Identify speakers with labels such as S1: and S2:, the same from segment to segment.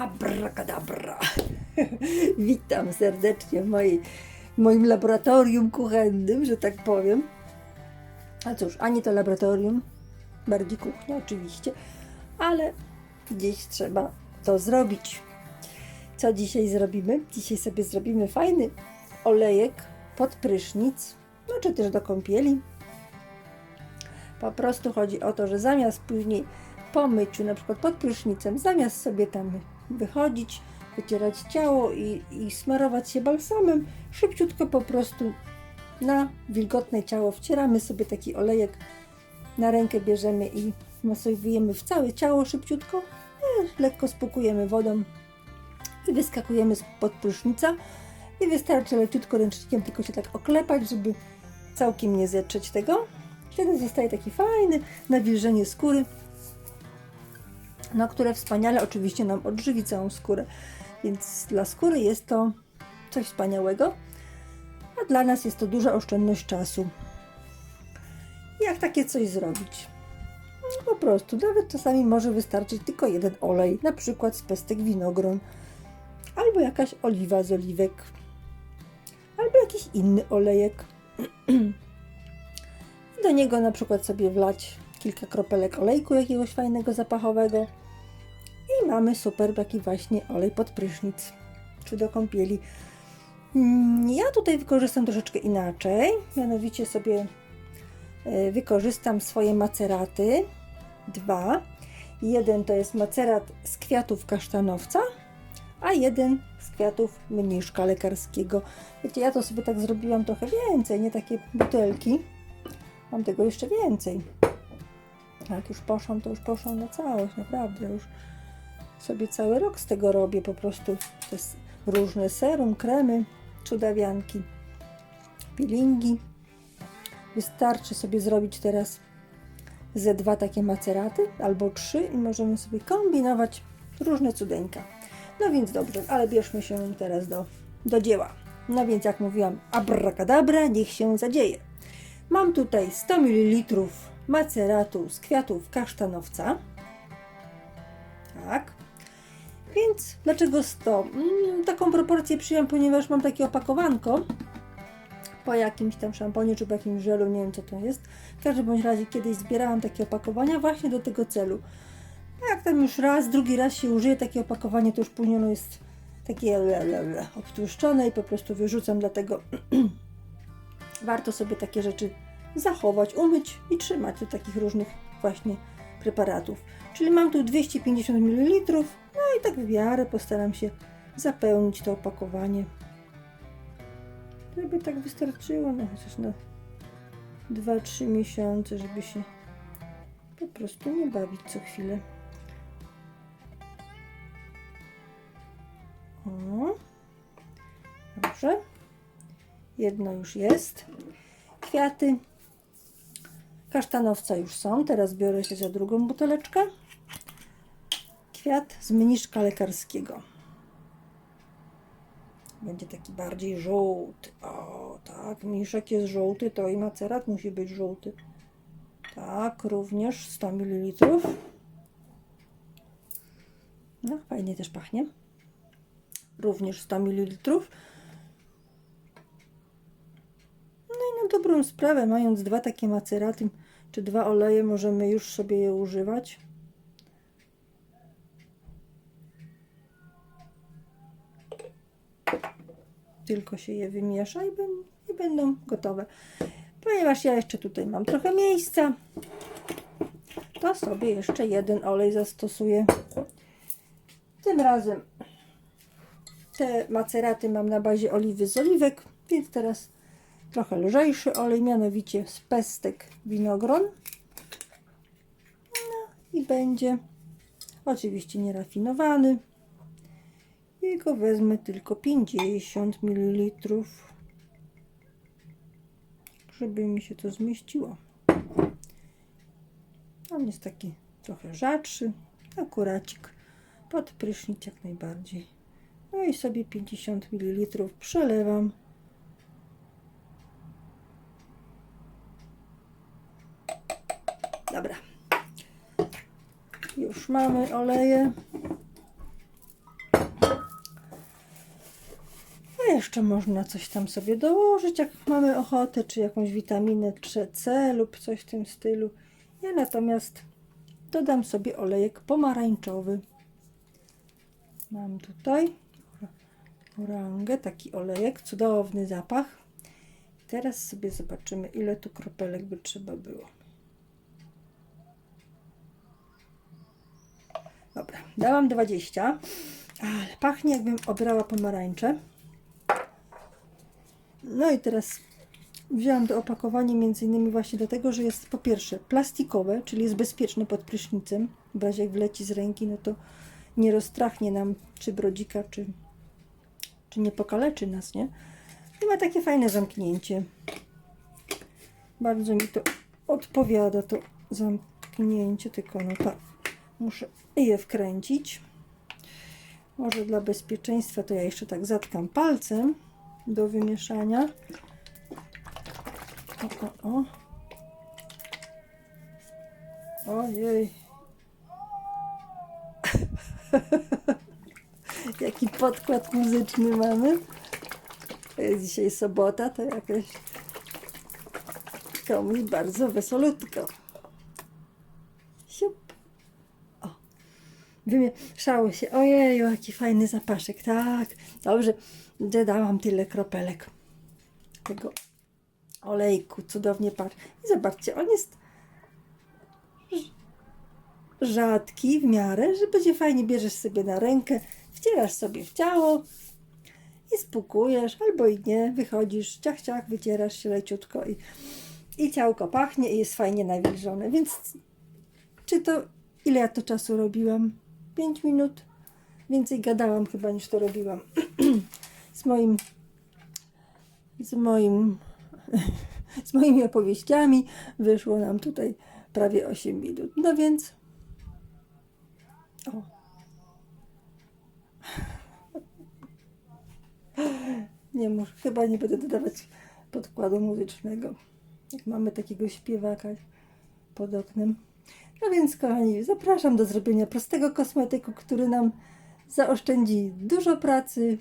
S1: Abracadabra. Witam serdecznie w, mojej, w moim laboratorium kuchennym, że tak powiem. A cóż, ani to laboratorium, bardziej kuchnia oczywiście, ale gdzieś trzeba to zrobić. Co dzisiaj zrobimy? Dzisiaj sobie zrobimy fajny olejek pod prysznic, no czy też do kąpieli. Po prostu chodzi o to, że zamiast później po myciu, na przykład pod prysznicem, zamiast sobie tam wychodzić, wycierać ciało i, i smarować się balsamem, szybciutko po prostu na wilgotne ciało wcieramy sobie taki olejek, na rękę bierzemy i masowujemy w całe ciało szybciutko, e, lekko spłukujemy wodą i wyskakujemy spod prysznica. I wystarczy leciutko ręcznikiem tylko się tak oklepać, żeby całkiem nie zetrzeć tego. Wtedy zostaje taki fajny nawilżenie skóry, no, które wspaniale oczywiście nam odżywi całą skórę. Więc dla skóry jest to coś wspaniałego, a dla nas jest to duża oszczędność czasu. Jak takie coś zrobić? No, po prostu, nawet czasami może wystarczyć tylko jeden olej, na przykład z pestek winogron, albo jakaś oliwa z oliwek, albo jakiś inny olejek. Do niego na przykład sobie wlać kilka kropelek olejku jakiegoś fajnego zapachowego i mamy super taki właśnie olej pod prysznic czy do kąpieli. Mm, Ja tutaj wykorzystam troszeczkę inaczej, mianowicie sobie e, wykorzystam swoje maceraty. Dwa. Jeden to jest macerat z kwiatów kasztanowca, a jeden z kwiatów mniszka lekarskiego. Wiecie, ja to sobie tak zrobiłam trochę więcej, nie takie butelki. Mam tego jeszcze więcej. Jak już poszłam, to już poszłam na całość, naprawdę. Już sobie cały rok z tego robię po prostu. To jest różne serum, kremy, cudawianki, peelingi. Wystarczy sobie zrobić teraz ze dwa takie maceraty albo trzy i możemy sobie kombinować różne cudeńka. No więc dobrze, ale bierzmy się teraz do, do dzieła. No więc jak mówiłam, abracadabra, niech się zadzieje. Mam tutaj 100 ml maceratu z kwiatów kasztanowca. Tak. Więc dlaczego 100? Mm, taką proporcję przyjąłem, ponieważ mam takie opakowanko po jakimś tam szamponie czy po jakimś żelu, nie wiem co to jest. W każdym bądź razie kiedyś zbierałam takie opakowania właśnie do tego celu. A jak tam już raz, drugi raz się użyje takie opakowanie, to już później ono jest takie le, obtłuszczone i po prostu wyrzucam, dlatego warto sobie takie rzeczy zachować, umyć i trzymać do takich różnych właśnie preparatów. Czyli mam tu 250 ml, i tak w miarę postaram się zapełnić to opakowanie. Żeby tak wystarczyło, no chociaż na 2-3 miesiące, żeby się po prostu nie bawić co chwilę. O. Dobrze. Jedno już jest. Kwiaty kasztanowca już są. Teraz biorę się za drugą buteleczkę. Kwiat z mniszka lekarskiego. Będzie taki bardziej żółty. O, tak, mniszek jest żółty, to i macerat musi być żółty. Tak, również 100 ml. No, fajnie też pachnie. Również 100 ml. No i na dobrą sprawę, mając dwa takie maceraty, czy dwa oleje, możemy już sobie je używać. Tylko się je wymiesza i, i będą gotowe. Ponieważ ja jeszcze tutaj mam trochę miejsca, to sobie jeszcze jeden olej zastosuję. Tym razem te maceraty mam na bazie oliwy z oliwek, więc teraz trochę lżejszy olej, mianowicie z pestek winogron. No i będzie oczywiście nierafinowany. I go wezmę tylko 50 ml, żeby mi się to zmieściło. On jest taki trochę rzadszy, akuracik pod prysznic jak najbardziej. No i sobie 50 ml przelewam. Dobra. Już mamy oleje. Jeszcze można coś tam sobie dołożyć, jak mamy ochotę, czy jakąś witaminę C lub coś w tym stylu. Ja natomiast dodam sobie olejek pomarańczowy. Mam tutaj orangę, taki olejek, cudowny zapach. Teraz sobie zobaczymy, ile tu kropelek by trzeba było. Dobra, dałam 20, ale pachnie jakbym obrała pomarańcze. No i teraz wzięłam to opakowanie między innymi właśnie dlatego, że jest po pierwsze plastikowe, czyli jest bezpieczne pod prysznicem. W razie jak wleci z ręki, no to nie roztrachnie nam czy brodzika, czy, czy nie pokaleczy nas, nie? I ma takie fajne zamknięcie. Bardzo mi to odpowiada, to zamknięcie, tylko no tak, muszę je wkręcić. Może dla bezpieczeństwa to ja jeszcze tak zatkam palcem do wymieszania. O, o, o. Ojej. Jaki podkład muzyczny mamy. To jest dzisiaj sobota, to jakaś komuś bardzo wesolutko. Siup. O. Wymieszało się. Ojeju, jaki fajny zapaszek. Tak. Dobrze, że dałam tyle kropelek tego olejku. Cudownie pachnie. I zobaczcie, on jest rz- rzadki w miarę, że będzie fajnie. Bierzesz sobie na rękę, wcierasz sobie w ciało i spukujesz, albo i nie, wychodzisz, ciach, ciach, wycierasz się leciutko i, i ciałko pachnie i jest fajnie nawilżone. Więc czy to, ile ja to czasu robiłam? 5 minut? Więcej gadałam chyba niż to robiłam. z moim, z moim, z moimi opowieściami wyszło nam tutaj prawie 8 minut. No więc, o. Nie muszę, chyba nie będę dodawać podkładu muzycznego. Jak mamy takiego śpiewaka pod oknem. No więc, kochani, zapraszam do zrobienia prostego kosmetyku, który nam zaoszczędzi dużo pracy,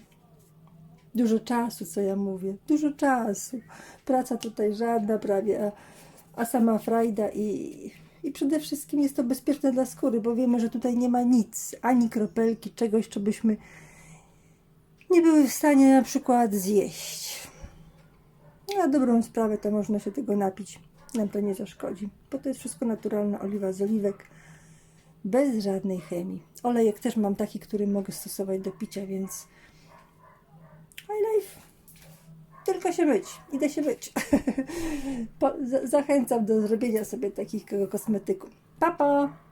S1: dużo czasu, co ja mówię, dużo czasu. Praca tutaj żadna prawie, a, a sama frajda i, i przede wszystkim jest to bezpieczne dla skóry, bo wiemy, że tutaj nie ma nic, ani kropelki, czegoś, co byśmy nie były w stanie na przykład zjeść. Na dobrą sprawę to można się tego napić. Nam to nie zaszkodzi, bo to jest wszystko naturalna oliwa z oliwek, bez żadnej chemii. Olejek też mam taki, który mogę stosować do picia, więc high life. Tylko się myć. Idę się myć. Zachęcam do zrobienia sobie takiego kosmetyku. Pa, pa!